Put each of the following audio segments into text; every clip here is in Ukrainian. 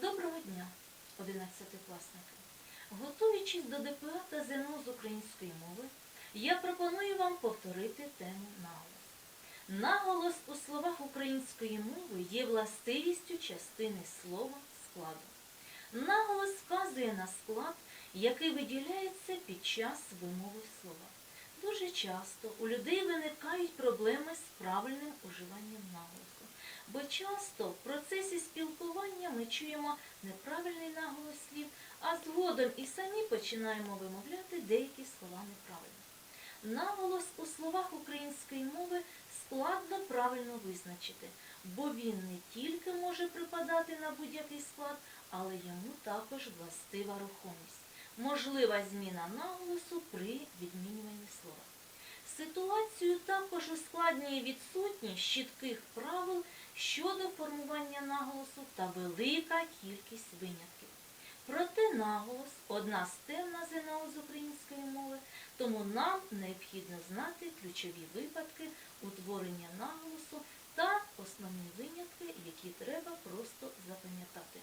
Доброго дня, одинадцятикласники! Готуючись до ДПА та ЗНО з української мови, я пропоную вам повторити тему наголос. Наголос у словах української мови є властивістю частини слова складу. Наголос вказує на склад, який виділяється під час вимови слова. Дуже часто у людей виникають проблеми з правильним уживанням наголосу, бо часто в процесі спілкування ми чуємо неправильний наголос слів, а згодом і самі починаємо вимовляти деякі слова неправильно. Наголос у словах української мови складно правильно визначити, бо він не тільки може припадати на будь-який склад, але йому також властива рухомість, можлива зміна наголосу при відмінюванні слова. Ситуацію також ускладнює відсутність чітких правил щодо формування наголосу та велика кількість винятків. Проте наголос одна з тем на ЗНО з української мови, тому нам необхідно знати ключові випадки утворення наголосу та основні винятки, які треба просто запам'ятати.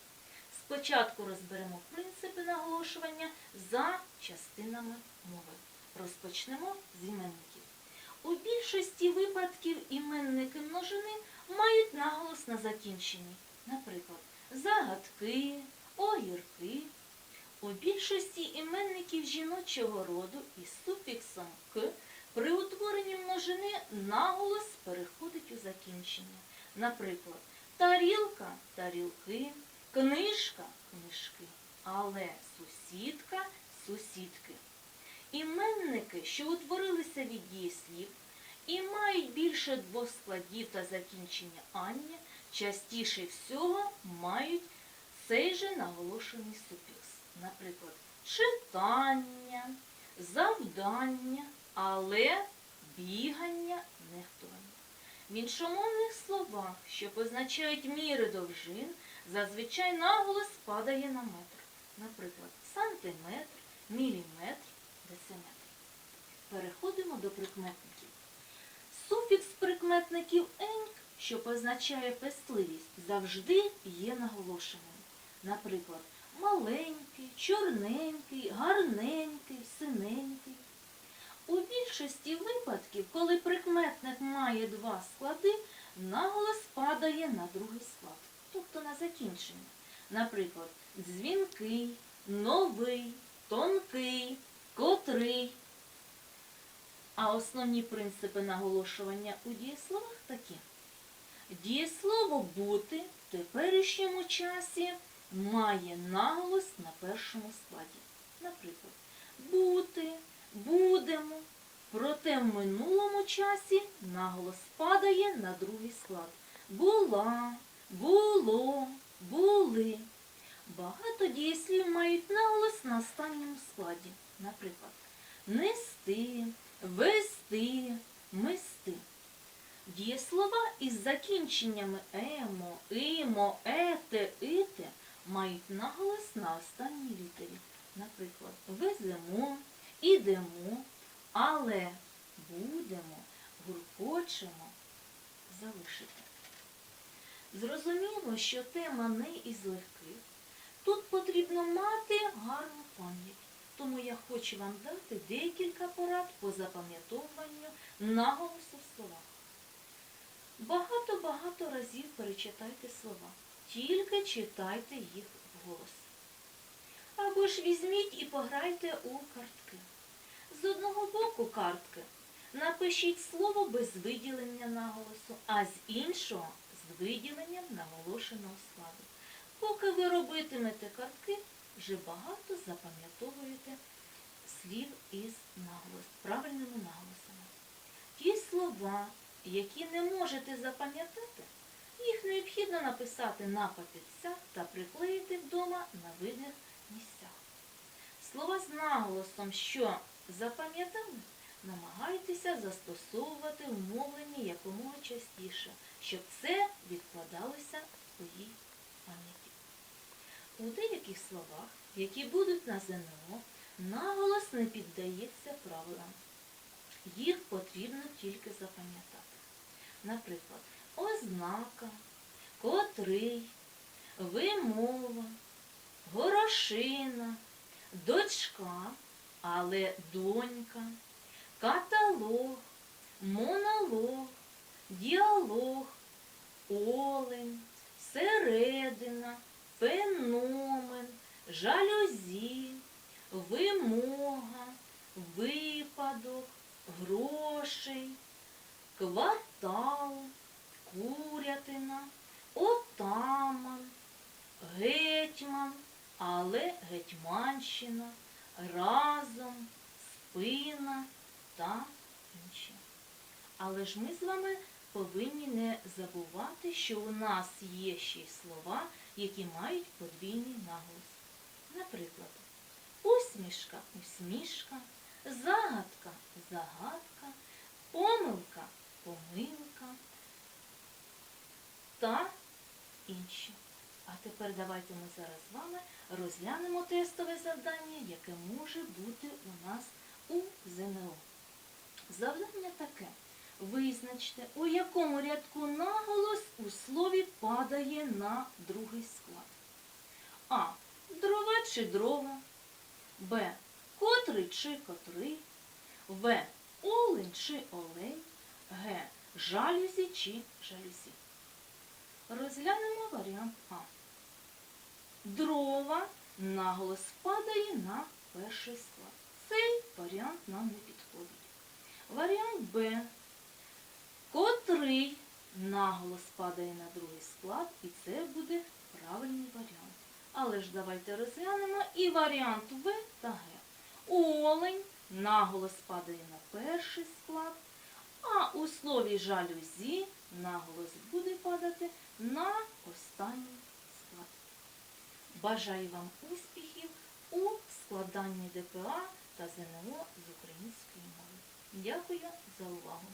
Спочатку розберемо принципи наголошування за частинами мови. Розпочнемо з іменників. У більшості випадків іменники множини мають наголос на закінченні. Наприклад, загадки, огірки. У більшості іменників жіночого роду із суфіксом к при утворенні множини наголос переходить у закінчення. Наприклад, тарілка тарілки, книжка книжки, але сусідка сусідки. Іменники, що утворилися від дієслів і мають більше двох складів та закінчення ання, частіше всього мають цей же наголошений суфікс. Наприклад, читання, завдання, але бігання, нехтування. В іншомовних словах, що позначають міри довжин, зазвичай наголос падає на метр. Наприклад, сантиметр, міліметр, дециметр. Переходимо до прикметників. Суфікс прикметників еньк, що позначає пестливість, завжди є наголошеним. Наприклад, маленький, чорненький, гарненький, синенький. У більшості випадків, коли прикметник має два склади, наголос падає на другий склад, тобто на закінчення. Наприклад, дзвінкий, новий, тонкий, котрий. А основні принципи наголошування у дієсловах такі. Дієслово бути в теперішньому часі має наголос на першому складі. Наприклад, бути, будемо. Проте в минулому часі наголос падає на другий склад. Була, було, були. Багато дієслів мають наголос на останньому складі. Наприклад, нести, вести, мести. Дієслова із закінченнями емо, имо, ете, ите мають наголос на останній літері. Наприклад, веземо, ідемо, але будемо, гуркочемо, залишити. Зрозуміло, що тема не із легких. Тут потрібно мати гарну пам'ять. Тому я хочу вам дати декілька порад по запам'ятовуванню наголосу в словах. Багато-багато разів перечитайте слова. Тільки читайте їх вголос. Або ж візьміть і пограйте у картки. З одного боку картки напишіть слово без виділення наголосу, а з іншого з виділенням наголошеного складу. Поки ви робитимете картки, вже багато запам'ятовуєте слів із наголос, правильними наголосами. Ті слова, які не можете запам'ятати, їх необхідно написати на папірцях та приклеїти вдома на видних місцях. Слова з наголосом, що запам'ятали, намагайтеся застосовувати в мовленні якомога частіше, щоб це відкладалося у її пам'яті. У деяких словах, які будуть на ЗНО, наголос не піддається правилам. Їх потрібно тільки запам'ятати. Наприклад, ознака, котрий, вимова, горошина, дочка, але донька, каталог, монолог, діалог, олень, середина, феномен, жалюзі, вимога, випадок, грошей, квартал, курятина, отаман, гетьман, але гетьманщина, разом, спина та інші. Але ж ми з вами повинні не забувати, що у нас є ще й слова, які мають подвійний наголос. Наприклад, усмішка усмішка, загадка загадка, помилка помилка та інші. А тепер давайте ми зараз з вами розглянемо тестове завдання, яке може бути у нас у ЗНО. Завдання таке. Визначте, у якому рядку наголос у слові падає на другий склад. А. Дрова чи дрова. Б. Котрий чи котрий. В. Олень чи олень. Г. Жалюзі чи жалюзі. Розглянемо варіант А. Дрова наголос падає на перший склад. Цей варіант нам не підходить. Варіант Б. Котрий наголос падає на другий склад, і це буде правильний варіант. Але ж давайте розглянемо і варіант В та Г. Олень наголос падає на перший склад, а у слові жалюзі наголос буде падати на останній склад. Бажаю вам успіхів у складанні ДПА та ЗНО з української мови. Дякую за увагу!